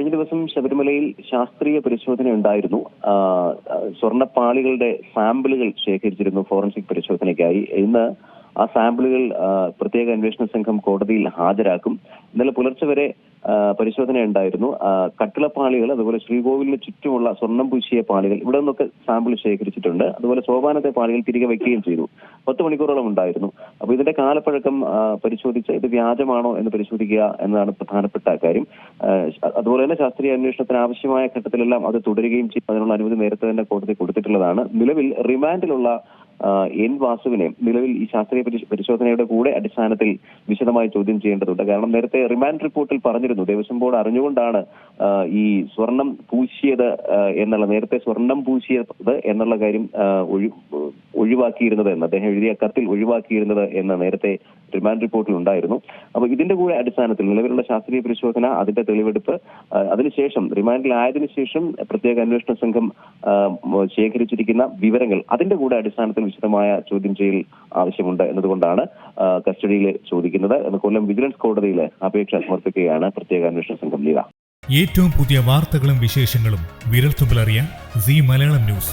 കഴിഞ്ഞ ദിവസം ശബരിമലയിൽ ശാസ്ത്രീയ പരിശോധന ഉണ്ടായിരുന്നു. സ്വർണപ്പാളികളുടെ സാമ്പിളുകൾ ശേഖരിച്ചിരുന്നു ഫോറൻസിക് പരിശോധനയ്ക്കായി. ഇന്ന് ആ സാമ്പിളുകൾ പ്രത്യേക അന്വേഷണ സംഘം കോടതിയിൽ ഹാജരാക്കും. ഇന്നലെ പുലർച്ചെ വരെ പരിശോധന ഉണ്ടായിരുന്നു. കട്ടിളപ്പാളികൾ അതുപോലെ ശ്രീകോവിലിന് ചുറ്റുമുള്ള സ്വർണം പൂശിയ പാളികൾ ഇവിടെ നിന്നൊക്കെ സാമ്പിൾ ശേഖരിച്ചിട്ടുണ്ട്. അതുപോലെ സോപാനത്തെ പാളികൾ തിരികെ വയ്ക്കുകയും ചെയ്തു. പത്ത് മണിക്കൂറോളം ഉണ്ടായിരുന്നു. അപ്പൊ ഇതിന്റെ കാലപ്പഴക്കം പരിശോധിച്ച് ഇത് വ്യാജമാണോ എന്ന് പരിശോധിക്കുക എന്നതാണ് പ്രധാനപ്പെട്ട കാര്യം. അതുപോലെ തന്നെ ശാസ്ത്രീയ അന്വേഷണത്തിന് ആവശ്യമായ ഘട്ടത്തിലെല്ലാം അത് തുടരുകയും ചെയ്യും അതിനുള്ള അനുമതി നേരത്തെ തന്നെ കോടതി കൊടുത്തിട്ടുള്ളതാണ്. നിലവിൽ റിമാൻഡിലുള്ള എൻ വാസുവിനെ നിലവിൽ ഈ ശാസ്ത്രീയ പരിശോധനയുടെ കൂടെ അടിസ്ഥാനത്തിൽ വിശദമായി ചോദ്യം ചെയ്യേണ്ടതുണ്ട്. കാരണം നേരത്തെ റിമാൻഡ് റിപ്പോർട്ടിൽ പറഞ്ഞിരുന്നു. ദേവസ്വം ബോർഡ് അറിഞ്ഞുകൊണ്ടാണ് ഈ സ്വർണം പൂശിയത് എന്നുള്ള നേരത്തെ സ്വർണം പൂശിയത് എന്നുള്ള കാര്യം ഒഴി- ഒഴിവാക്കിയിരുന്നത് എന്ന് അദ്ദേഹം എഴുതിയ കത്തിൽ ഒഴിവാക്കിയിരുന്നത് എന്ന് നേരത്തെ റിമാൻഡ് റിപ്പോർട്ടിൽ ഉണ്ടായിരുന്നു. അപ്പൊ ഇതിന്റെ കൂടെ അടിസ്ഥാനത്തിൽ നിലവിലുള്ള ശാസ്ത്രീയ പരിശോധന അതിന്റെ തെളിവെടുപ്പ് അതിനുശേഷം റിമാൻഡിലായതിനു ശേഷം പ്രത്യേക അന്വേഷണ സംഘം ശേഖരിച്ചിരിക്കുന്ന വിവരങ്ങൾ അതിന്റെ കൂടെ അടിസ്ഥാനത്തിൽ വിശദമായ ചോദ്യം ചെയ്യൽ ആവശ്യമുണ്ട് എന്നതുകൊണ്ടാണ് കസ്റ്റഡിയിൽ ചോദിക്കുന്നത്. കൊല്ലം വിജിലൻസ് കോടതിയിൽ അപേക്ഷ സമർപ്പിക്കുകയാണ് പ്രത്യേക അന്വേഷണ സംഘം ലീല. ഏറ്റവും പുതിയ വാർത്തകളും വിശേഷങ്ങളും വിരൽ വിരൽത്തുമ്പിലറിയാൻ സി മലയാളം ന്യൂസ്.